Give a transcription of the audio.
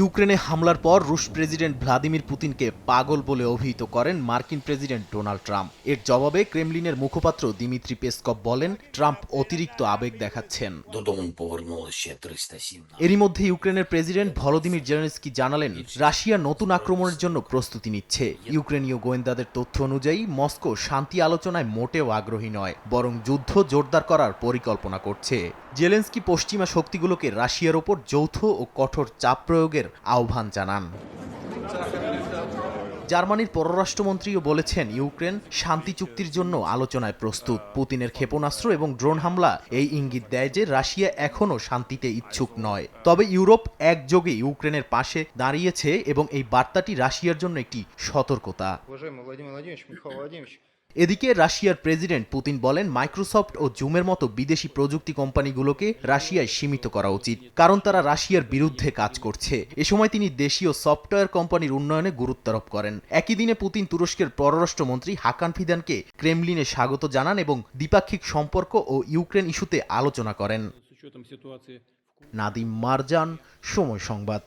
ইউক্রেনে হামলার পর রুশ প্রেসিডেন্ট ভ্লাদিমির পুতিনকে পাগল বলে অভিহিত করেন মার্কিন প্রেসিডেন্ট ডোনাল্ড ট্রাম্প। এর জবাবে ক্রেমলিনের মুখপাত্র দিমিত্রি পেসকপ বলেন, ট্রাম্প অতিরিক্ত আবেগ দেখাচ্ছেন। এরই মধ্যে ইউক্রেনের প্রেসিডেন্ট ভলোদিমির জেলেনস্কি জানালেন, রাশিয়া নতুন আক্রমণের জন্য প্রস্তুতি নিচ্ছে। ইউক্রেনীয় গোয়েন্দাদের তথ্য অনুযায়ী, মস্কো শান্তি আলোচনায় মোটেও আগ্রহী নয়, বরং যুদ্ধ জোরদার করার পরিকল্পনা করছে। জেলেন্সকি পশ্চিমা শক্তিগুলোকে রাশিয়ার ওপর যৌথ ও কঠোর চাপ প্রয়োগের আহ্বান জানান। জার্মানির পররাষ্ট্রমন্ত্রীও বলেছেন, ইউক্রেন শান্তি চুক্তির জন্য আলোচনায় প্রস্তুত। পুতিনের ক্ষেপণাস্ত্র এবং ড্রোন হামলা এই ইঙ্গিত দেয় যে রাশিয়া এখনও শান্তিতে ইচ্ছুক নয়। তবে ইউরোপ একযোগে ইউক্রেনের পাশে দাঁড়িয়েছে এবং এই বার্তাটি রাশিয়ার জন্য একটি সতর্কতা। এদিকে রাশিয়ার প্রেসিডেন্ট পুতিন বলেন, মাইক্রোসফট ও জুমের মতো বিদেশি প্রযুক্তি কোম্পানিগুলোকে রাশিয়ায় সীমিত করা উচিত, কারণ তারা রাশিয়ার বিরুদ্ধে কাজ করছে। এ সময় তিনি দেশীয় সফটওয়্যার কোম্পানির উন্নয়নে গুরুত্বারোপ করেন। একই দিনে পুতিন তুরস্কের পররাষ্ট্রমন্ত্রী হাকান ফিদানকে ক্রেমলিনে স্বাগত জানান এবং দ্বিপাক্ষিক সম্পর্ক ও ইউক্রেন ইস্যুতে আলোচনা করেন। নাদিম মারজান, সময় সংবাদ।